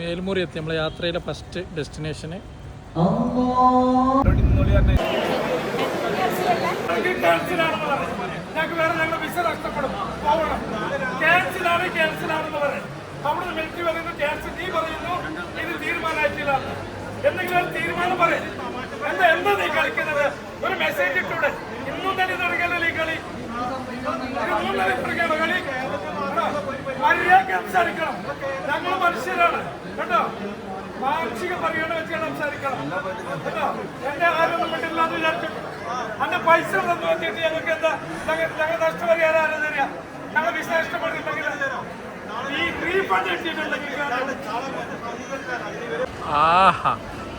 മേൽമുറി എത്തി നമ്മളെ യാത്രയിലെ ഫസ്റ്റ് ഡെസ്റ്റിനേഷന് നീ പറയുന്നു നീ കളിക്കുന്നത് ഒരു മെസ്സേജ് ഇട്ടൂടെ ഇന്നും തന്നെ തുടങ്ങിയല്ലോ ഈ കളി ഇന്നും തന്നെ തുടങ്ങിയാലോ കളി മര്യാദ സംസാരിക്കണം ഞങ്ങൾ മനുഷ്യരാണ്. കേട്ടോ? മാനസിക പരിഗണന വെച്ച് സംസാരിക്കണം. കേട്ടോ? എന്റെ ആരൊന്നും എന്ന് വിചാരിച്ചു അന്റെ പൈസ തന്നു വെച്ചിട്ട് ഞങ്ങൾക്ക് എന്താ? ഞങ്ങൾ ഞങ്ങൾ നഷ്ടപരിഹാരം ആരാ തരിക ഞങ്ങൾ വിസ ഇഷ്ടപ്പെട്ടിട്ടുണ്ടെങ്കിൽ ഈ റീഫണ്ട് കിട്ടിയിട്ടുണ്ടെങ്കിൽ ആഹാ.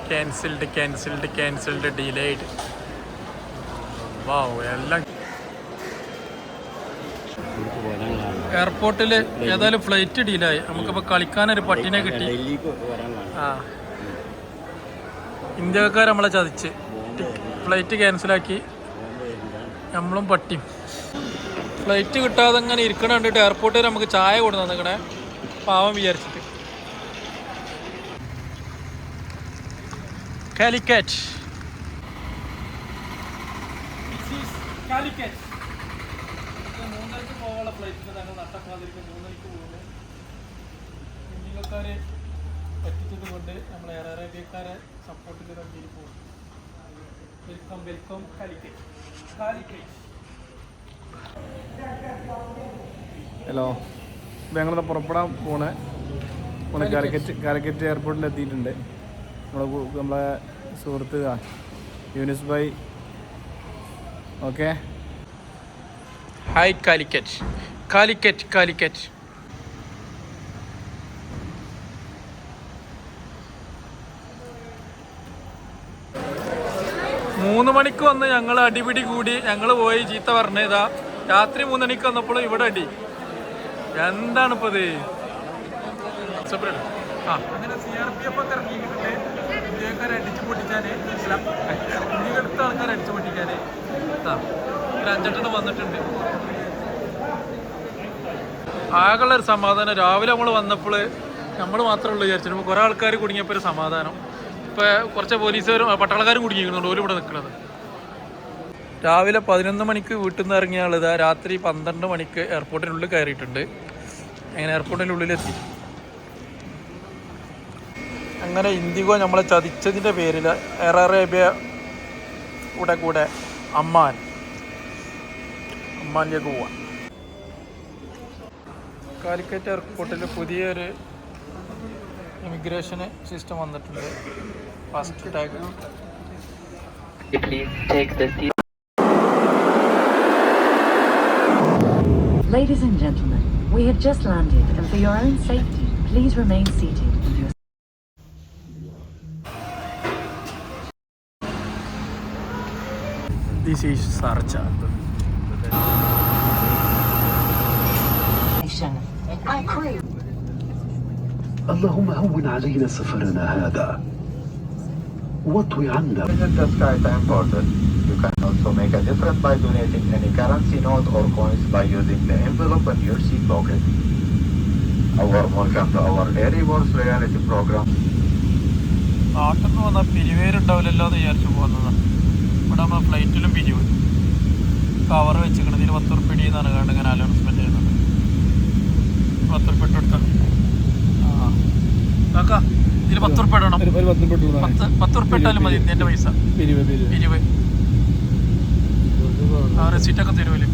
Cancelled cancelled cancelled delayed wow എല്ലാം എയർപോർട്ടിൽ ഏതായാലും ഫ്ലൈറ്റ് ഡീലായി നമുക്കിപ്പോൾ കളിക്കാനൊരു പട്ടിനെ കിട്ടി. ആ. ഇന്ത്യക്കാർ നമ്മളെ ചതിച്ച്. ഫ്ലൈറ്റ് ക്യാൻസലാക്കി നമ്മളും പട്ടിയും. ഫ്ലൈറ്റ് കിട്ടാതെ ഇങ്ങനെ ഇരിക്കണ കണ്ടിട്ട് എയർപോർട്ടിൽ നമുക്ക് ചായ കൊണ്ടു തന്നിക്കണേ പാവം വിചാരിച്ചിട്ട്. കാലിക്കറ്റ് കാലിക്കറ്റ് ഞങ്ങൾ നഷ്ടപ്പെടാതിരിക്കും മൂന്നരക്ക് പോകുന്നു ഇന്ത്യക്കാരെ പറ്റിച്ചത് കൊണ്ട് നമ്മൾ എയർ അറേബ്യക്കാരെ സപ്പോർട്ട് ചെയ്ത് വണ്ടിയിൽ പോകും welcome welcome Calicut Calicut. Hello ഞങ്ങളിന്ന് പുറപ്പെടാൻ പോണേ. നമ്മൾ കാലിക്കറ്റ്. കാലിക്കറ്റ് എയർപോർട്ടിൽ എത്തിയിട്ടുണ്ട്. നമ്മളെ നമ്മളെ സുഹൃത്ത് Younis bhai. Okay hi Calicut. Calicut Calicut. മൂന്ന് മണിക്ക് വന്ന് ഞങ്ങൾ അടിപിടി കൂടി ഞങ്ങൾ പോയി ചീത്ത പറഞ്ഞതാ രാത്രി മൂന്ന് മണിക്ക് വന്നപ്പോൾ ഇവിടെ അടി. എന്താണ് ഇപ്പൊ ഇത് ആ. അങ്ങനെ അടിച്ചു പൊട്ടിക്കാന്. ഒരു അഞ്ചെട്ടെണ്ണം വന്നിട്ടുണ്ട്. ആകെയുള്ള ഒരു സമാധാനം. രാവിലെ നമ്മൾ വന്നപ്പോൾ നമ്മൾ മാത്രമേ ഉള്ളൂ വിചാരിച്ചു ഇപ്പോൾ കുറേ ആൾക്കാർ കുടുങ്ങിയപ്പോൾ ഒരു സമാധാനം. ഇപ്പോൾ കുറച്ച് പോലീസുകാരും പട്ടാളക്കാരും കുടുങ്ങിയിരിക്കുന്നുണ്ട് ഓലും ഇവിടെ നിൽക്കുന്നത് രാവിലെ പതിനൊന്ന് മണിക്ക് വീട്ടിൽ നിന്ന് ഇറങ്ങിയ ആൾ ഇതാ രാത്രി പന്ത്രണ്ട് മണിക്ക് എയർപോർട്ടിനുള്ളിൽ കയറിയിട്ടുണ്ട്. അങ്ങനെ എയർപോർട്ടിന്റെ ഉള്ളിലെത്തി അങ്ങനെ ഇൻഡിഗോ നമ്മളെ ചതിച്ചതിന്റെ പേരിൽ എയർ അറേബ്യ കൂടെ കൂടെ അമ്മാൻ അമ്മാനിലേക്ക് പോവാം. കാലിക്കറ്റ് എയർപോർട്ടിൽ പുതിയൊരു ഇമിഗ്രേഷന് സിസ്റ്റം വന്നിട്ടുണ്ട് first tag. Ladies and gentlemen, we have just landed and for your own safety, please remain seated with your this is search اللهم هون علينا سفرنا هذا واطوي عنا Visit the SkyTime portal. You can also make a difference by donating any currency note or coins by using the envelope in your seat pocket. A warm welcome to our Daily Wars reality program. നാട്ടിൽ നിന്ന് വന്നാൽ പിരിവേരുണ്ടാവില്ലല്ലോ എന്ന് വിചാരിച്ചു പോകുന്നതാണ് ഇവിടെ നമ്മൾ ഫ്ലൈറ്റിലും പിരിവ് cover വെച്ചിരിക്കണം ഇതിൽ പത്ത് ഉറുപ്പിടി എന്നാണ് കണ്ട് ഇങ്ങനെ അനൗൺസ്മെൻറ്റ് ചെയ്യുന്നത് പത്ത് ഉറുപ്പിട്ട് കൊടുത്താൽ ആ കാക്ക ഇതിൽ പത്ത് ഉറുപ്പ ഇടണം ഒരു പത്ത് പെട്ടു പത്ത് പത്ത് ഉറുപ്പ ഇട്ടാലും മതി ഇന്ത്യൻ്റെ പൈസ പിരിവ് പിരിവ് പിരിവ് ആ റെസീറ്റൊക്കെ തരുമല്ലേ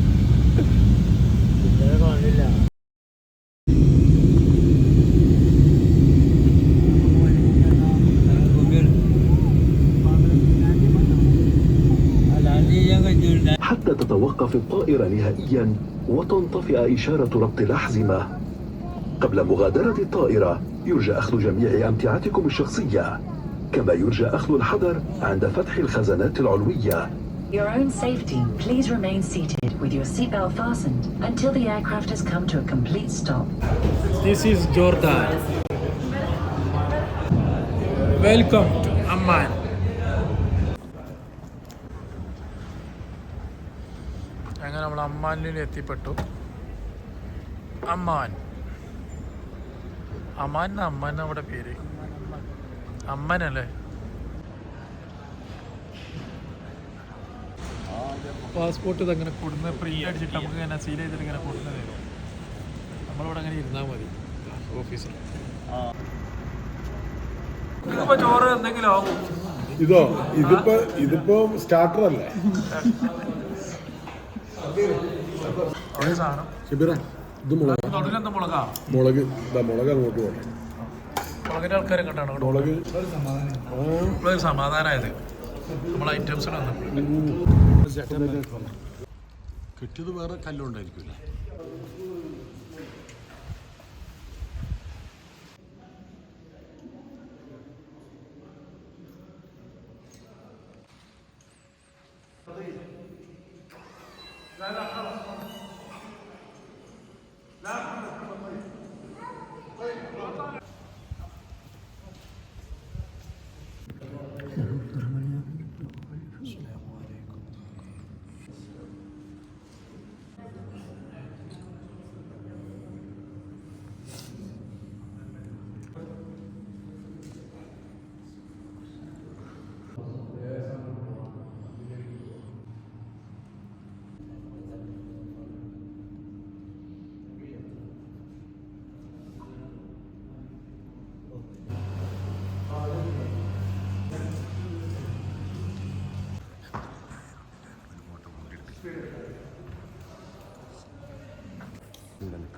حتى تتوقف الطائرة نهائيا وتنطفئ إشارة ربط الأحزمة قبل مغادرة الطائرة يرجى أخذ جميع أمتعتكم الشخصية كما يرجى أخذ الحذر عند فتح الخزانات العلوية your own safety, please remain seated with your seatbelt fastened until the aircraft has come to a complete stop. This is Jordan. Welcome to Amman. അങ്ങനെ നമ്മൾ അമ്മാനിൽ എത്തിപ്പെട്ടു അമ്മാൻ അമ്മാൻ അമ്മാൻ അവിടെ പേര്. അമ്മനല്ലേ? പാസ്പോർട്ട് അങ്ങനെ കൊടുന്ന് പ്രിന്റ് അടിച്ചിട്ട് നമുക്ക് ഇങ്ങനെ സീൽ ചെയ്തിട്ട് ഇങ്ങനെ കൊടുന്ന് തരും. നമ്മളിവിടെ അങ്ങനെ ഇരുന്നാൽ മതി. ഓഫീസിൽ. ഇതിപ്പോ ചോറ് എന്തെങ്കിലും ആകും ഇതോ ഇതിപ്പോ ഇതിപ്പോ സ്റ്റാർട്ടർ അല്ലേ? ഷിബിറ. ഇത് മുളക്. മുളകാ? മുളക്. ഇതാ മുളക് അങ്ങോട്ട് പോകണം. മുളകിന്റെ ആൾക്കാരെ കണ്ടാണ് മുളക്. ഇപ്പോഴൊരു സമാധാനമായത് നമ്മളെ ഐറ്റംസ് കിട്ടിയത് വേറെ കല്ലുണ്ടായിരിക്കില്ല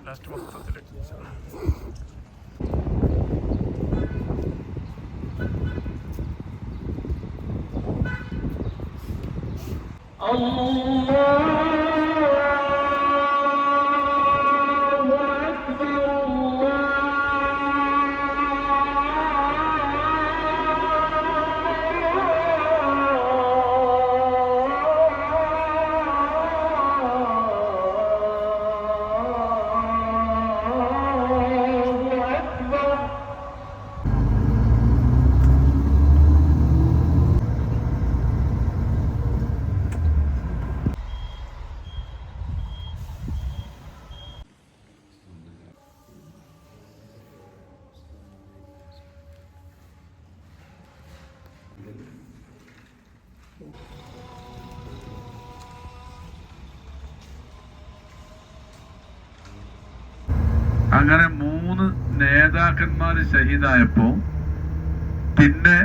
రాష్ట్రం మొత్తం తిరగించాను Allah ഷഹീദായപ്പോ പിന്നെ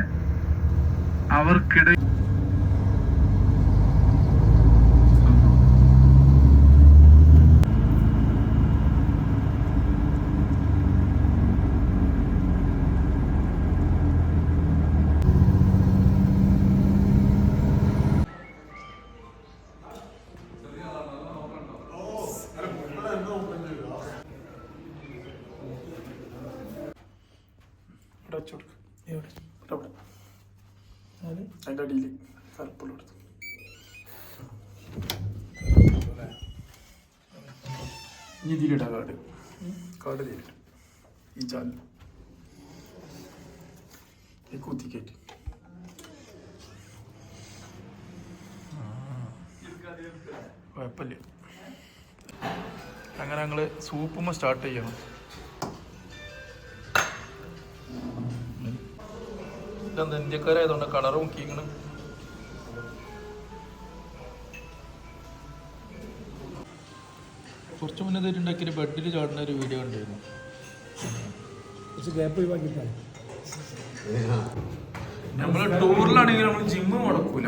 കാർഡ് ഇതിലിട്ട് ഈ ചാലിൽ ഈ കുത്തിക്കേറ്റ് കുഴപ്പമില്ല. അങ്ങനെ ഞങ്ങൾ സൂപ്പുമ്മ സ്റ്റാർട്ട് ചെയ്യണം. ഇതെന്താ ഇന്ത്യക്കാരായതുകൊണ്ട് കളർ മുക്കിക്കണം കുറച്ച് മുന്നേ ഉണ്ടാക്കിയ ബെഡിൽ ചാടുന്ന ഒരു വീഡിയോ ഉണ്ടായിരുന്നു നമ്മൾ ടൂറിലാണെങ്കിൽ നമ്മൾ ജിമ്മ് മുടക്കൂല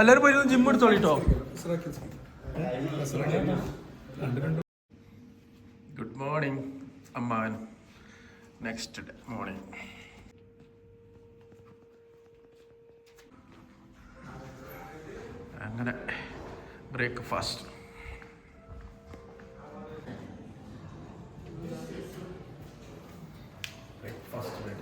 എല്ലാവരും പോയിരുന്നു gym എടുത്തോളിട്ടോ? Good morning Amman next day morning അങ്ങനെ ബ്രേക്ക്ഫാസ്റ്റ് ബ്രേക്ക്ഫാസ്റ്റ് ചീസ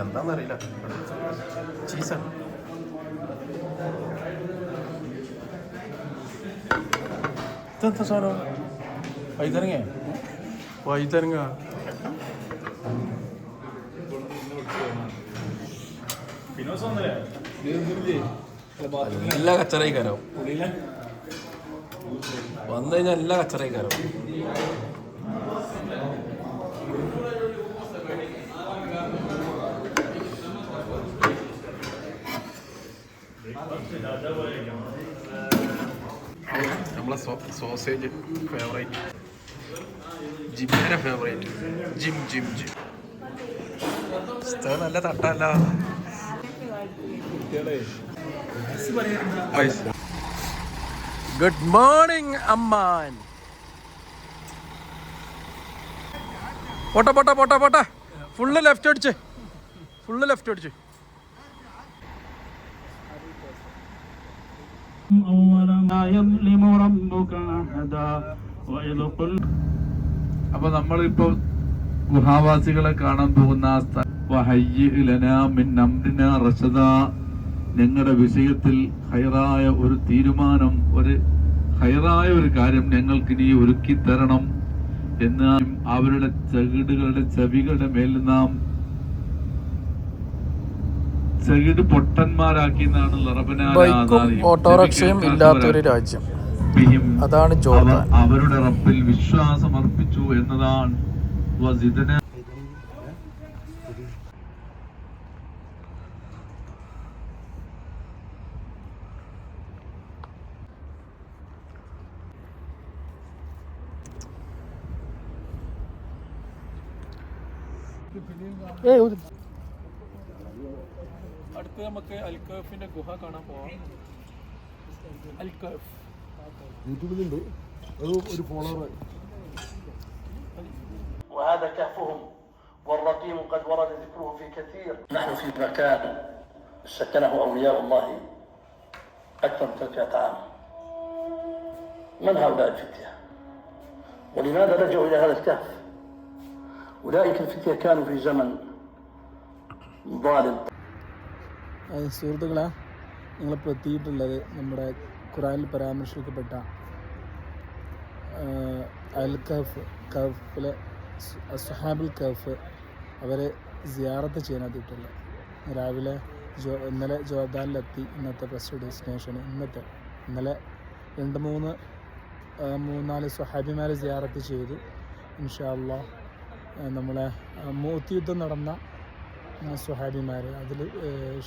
എന്താണെന്നറിയില്ല ചീസാണ് ഇതെന്താ സാധനം? വൈതരങ്ങ വൈതരങ്ങ എല്ലാ കച്ചറയിക്കാരോ? വന്നു കഴിഞ്ഞാൽ എല്ലാ കച്ചറയിക്കാരോ? നമ്മളെ സോസേജ് ഫേവറേറ്റ്. ജിമ്മിന്റെ ഫേവറേറ്റ്. Gym gym gym. സ്ഥലം നല്ല തട്ടല്ല ഗുഡ് മോർണിംഗ് അമ്മാൻ. പോട്ടെ പോട്ടെ പോട്ടെ പോട്ടെ. ഫുള്ള് ലെഫ്റ്റ് അടിച്ച്. ഫുള്ള് ലെഫ്റ്റ് അടിച്ച്. അപ്പൊ നമ്മളിപ്പോ ഗുഹാവാസികളെ കാണാൻ പോകുന്ന ആ ഞങ്ങളുടെ വിഷയത്തിൽ ഹൈറായ ഒരു തീരുമാനം ഒരു ഹൈറായ ഒരു കാര്യം ഞങ്ങൾക്ക് ഇനി ഒരുക്കി തരണം എന്ന് അവരുടെ ചകിടുകളുടെ ചെവികളുടെ മേൽ നാം ചകിട് പൊട്ടന്മാരാക്കി എന്നാണ് ബൈക്കും ഓട്ടോറിക്ഷയും ഇല്ലാത്തൊരു രാജ്യം. അതാണ് അവരുടെ റബ്ബിൽ വിശ്വാസം അർപ്പിച്ചു എന്നതാണ് വസിദന അടുത്ത് നമുക്ക് അൽക്കഫിന്റെ ഗുഹ കാണാൻ പോവാം അൽക്കഫ് യൂട്യൂബിലുണ്ട് അത് ഒരു ഫോളോവർ وهذا كهفهم والرقيم قد ورد ذكره في كثير نحن في مكان سكنه أولياء الله أكثر من 300 عام من هؤلاء الفتية ولماذا لجأوا إلى هذا الكهف أولئك الفتية كانوا في زمن ظالم സുഹൃത്തുക്കളെ നിങ്ങളിപ്പോൾ എത്തിയിട്ടുള്ളത് നമ്മുടെ ഖുറാനിൽ പരാമർശിക്കപ്പെട്ട അൽ കഫ് കഫിലെ സുഹാബുൽ കഫ് അവരെ സിയാറത്ത് ചെയ്യാൻ എത്തിയിട്ടുള്ളത് രാവിലെ ജോ ഇന്നലെ ജോർദാനിലെത്തി ഇന്നത്തെ ഫസ്റ്റ് ഡെസ്റ്റിനേഷൻ ഇന്നത്തെ ഇന്നലെ രണ്ട് മൂന്ന് ആ, മൂന്നാല് സുഹാബിമാരെ സിയാറത്ത് ചെയ്തു ഇൻഷാല്ല നമ്മളെ മൂത്ത് യുദ്ധം നടന്ന സ്വഹാബിമാർ അതിൽ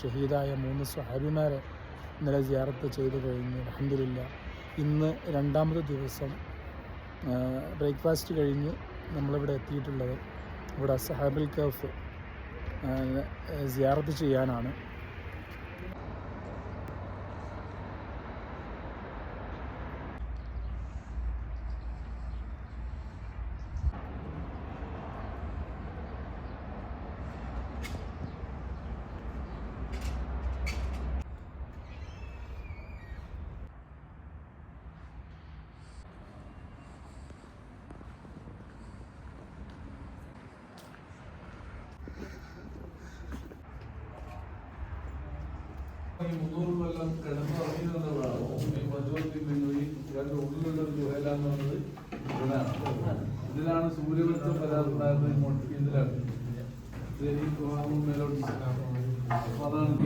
ഷഹീദായ മൂന്ന് സ്വഹാബിമാരെ ഇന്നലെ ജിയാറത്ത് ചെയ്തു കഴിഞ്ഞു. അഹമ്മദില്ല ഇന്ന് രണ്ടാമത്തെ ദിവസം ബ്രേക്ക്ഫാസ്റ്റ് കഴിഞ്ഞ് നമ്മളിവിടെ എത്തിയിട്ടുള്ളത് ഇവിടെ സഹാബിൽ കഫ് സിയാറത്ത് ചെയ്യാനാണ്. وهم ميلوديز ورانا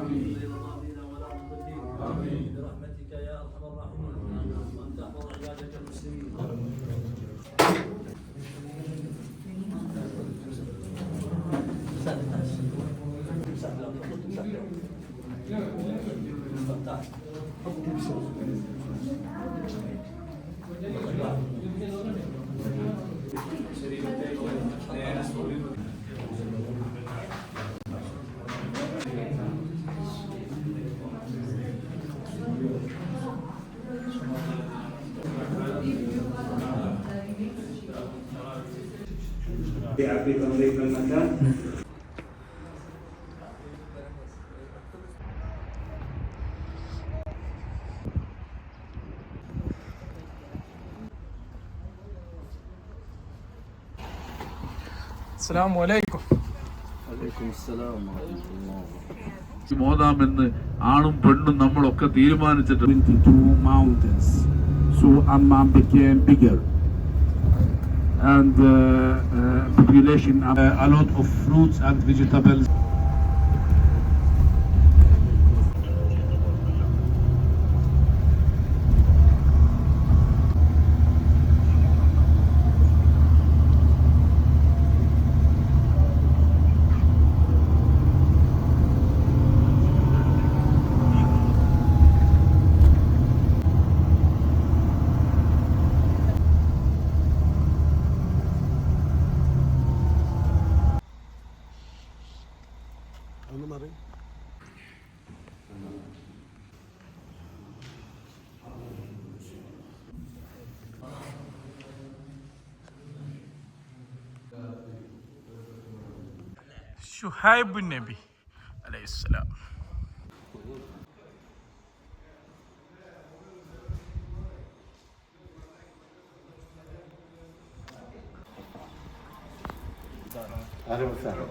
آمين غير ضالين ولا مضلين آمين برحمتك يا أرحم الراحمين وأن تحفظ عبادك المسلمين അസ്സാം വലൈക്കും മോദാമെന്ന് ആണും പെണ്ണും നമ്മളൊക്കെ തീരുമാനിച്ചിട്ട് And uh, uh, population, uh, a lot of fruits and vegetables. شهيب النبي عليه السلام. أهلا وسهلا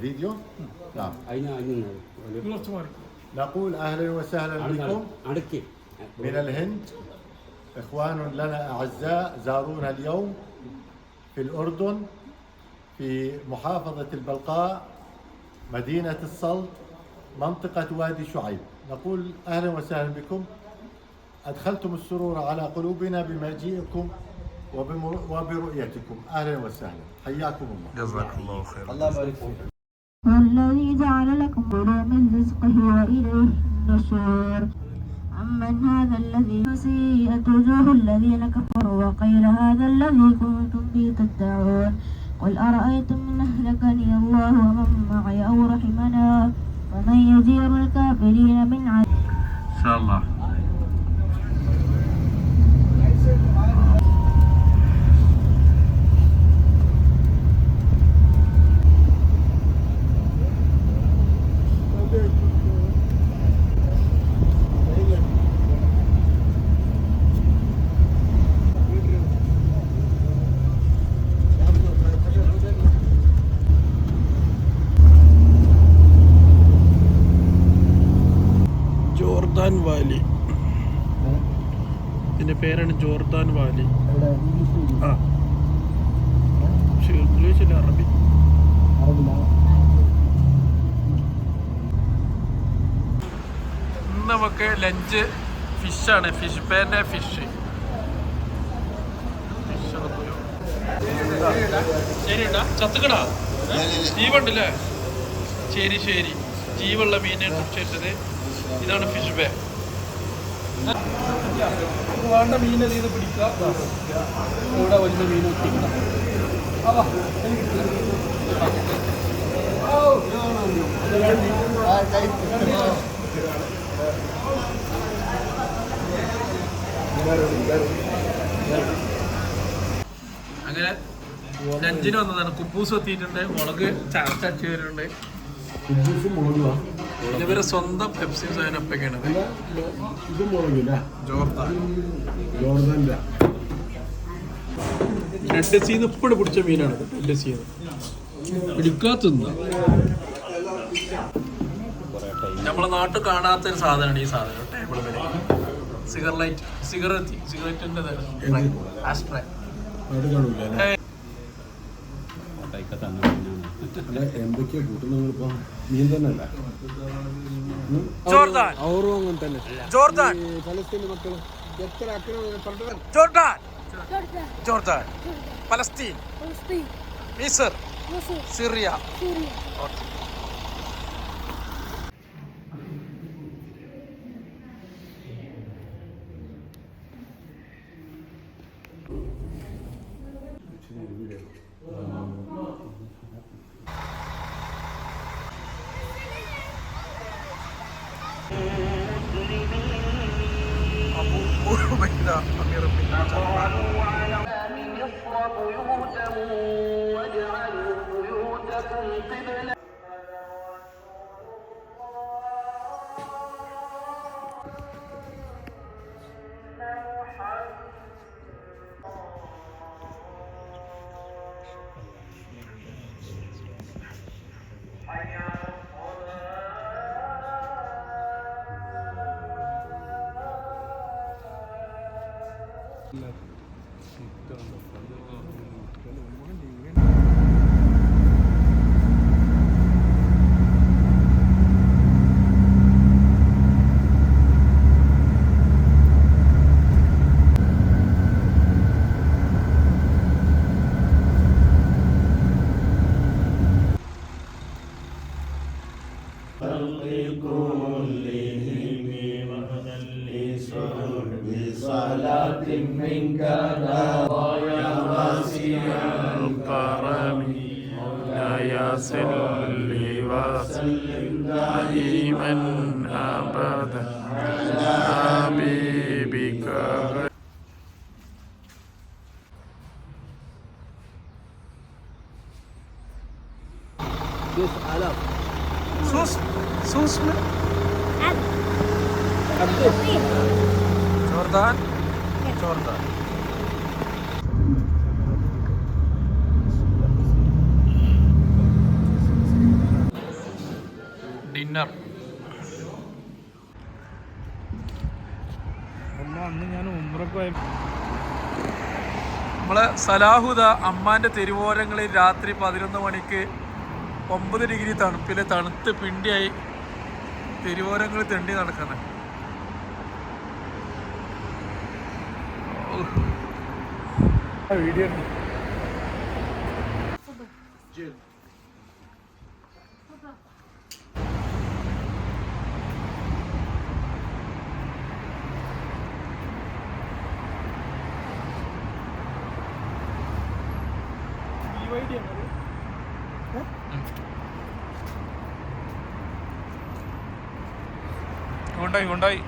فيديو؟ نعم. أين أين؟ نقول أهلا وسهلا بكم. من الهند. إخوان لنا أعزاء زارونا اليوم. في الأردن في محافظة البلقاء مدينة السلط منطقة وادي شعيب. نقول أهلا وسهلا بكم. أدخلتم السرور على قلوبنا بمجيئكم وبرؤيتكم. أهلا وسهلا. حياكم الله. جزاك الله خير الله يبارك فيك. والذي جعل لكم من رزقه وإليه النشور. أمن هذا الذي سيئت وجوه الذين كفروا وقيل هذا الذي كنتم به تدعون قل أرأيتم من أهلكني الله ومن معي أو رحمنا ومن يجير الكافرين من عذاب الله. Jordan Valley. ഇതിന്റെ പേരാണ് ജോർദാൻ വാലി. ആ. പക്ഷേ അറബി. നമുക്ക് ലഞ്ച് ഫിഷാണ് ഫിഷ് പേന്റെ ഫിഷ് ശരി ചത്തുക്കടാ. ജീവണ്ടല്ലേ? ശരി ശരി. ജീവുള്ള മീനെ കുറിച്ചിട്ടത് ഇതാണ് ഫിഷ് ബേ വേണ്ട മീൻ ഇത് പിടിക്കുക. ഇവിടെ വലിയ മീൻ ഒട്ടിക്കണം. അങ്ങനെ ലഞ്ചിന് വന്നതാണ്. കുപ്പൂസ് എത്തിയിട്ടുണ്ട് മുളക് ചതച്ചടിച്ച് വരുന്നുണ്ട് ഇവരെ സ്വന്തം പെപ്സി സൈനപ്പൊക്കെയാണ് ഇത് മുളകില്ല. ജോർദാൻ. ജോർദാന്റെ റെഡ് സീന്ന് ഇപ്പോഴും പിടിച്ച മീനാണ് റെഡ് സീന്ന് പിടിക്കാത്തുന്ന നമ്മളെ നാട്ടിൽ കാണാത്ത ഒരു സാധനമാണ് ഈ സാധനം ടേബിൾ മേലെ സിഗറലൈറ്റ് സിഗരറ്റ് സിഗരറ്റിന്റെ ആസ്ട്രേ കാണൂല എന്തൊക്കെയാ കൂട്ടുന്നങ്ങളിപ്പോ മീൻ തന്നെ അല്ല ജോർദാൻ. അവരും അങ്ങനെ തന്നെ. ജോർദാൻ. പലസ്തീൻ മക്കൾ എത്ര അക്രമം ജോർദാൻ. ജോർദാൻ. പലസ്തീൻ മിസർ. സിറിയ. ഓക്കെ. بيوتا واجعلوا بيوتكم قبلة ചോർത്ത. ഡിന്നർ അന്ന് ഞാൻ നമ്മളെ സലാഹുദ അമ്മാന്റെ തെരുവോരങ്ങളിൽ രാത്രി പതിനൊന്ന് മണിക്ക് ഒമ്പത് ഡിഗ്രി തണുപ്പിൽ തണുത്ത് പിണ്ടിയായി തെരുവോരങ്ങളിൽ തെണ്ടി നടക്കുന്നത് വീഡിയോ ഉണ്ടായി കൊണ്ടായി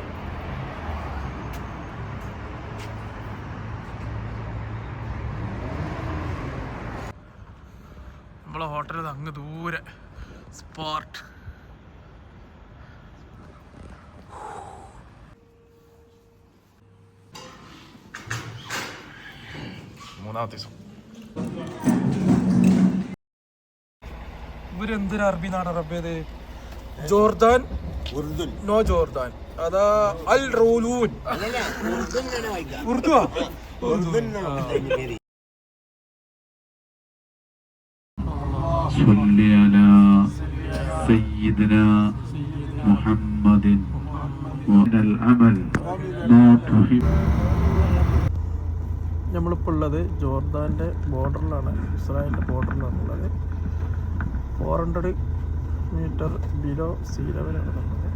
മൂന്നാമത്തെ ദിവസം ഇവരെന്തൊരു അറബി നാട് അറബിയത് ജോർദാൻ നോ ജോർദാൻ അതാ അൽ റോലൂൻ ഉറുദുവാ صل على سيدنا محمد ومن العمل ما تحب നമ്മളിപ്പോൾ ഉള്ളത് ജോർദാന്റെ ബോർഡറിലാണ് ഇസ്രായേലിന്റെ ബോർഡറിലാണ് ഉള്ളത്. Four hundred metre below sea ലെവലാണ് ഉള്ളത്.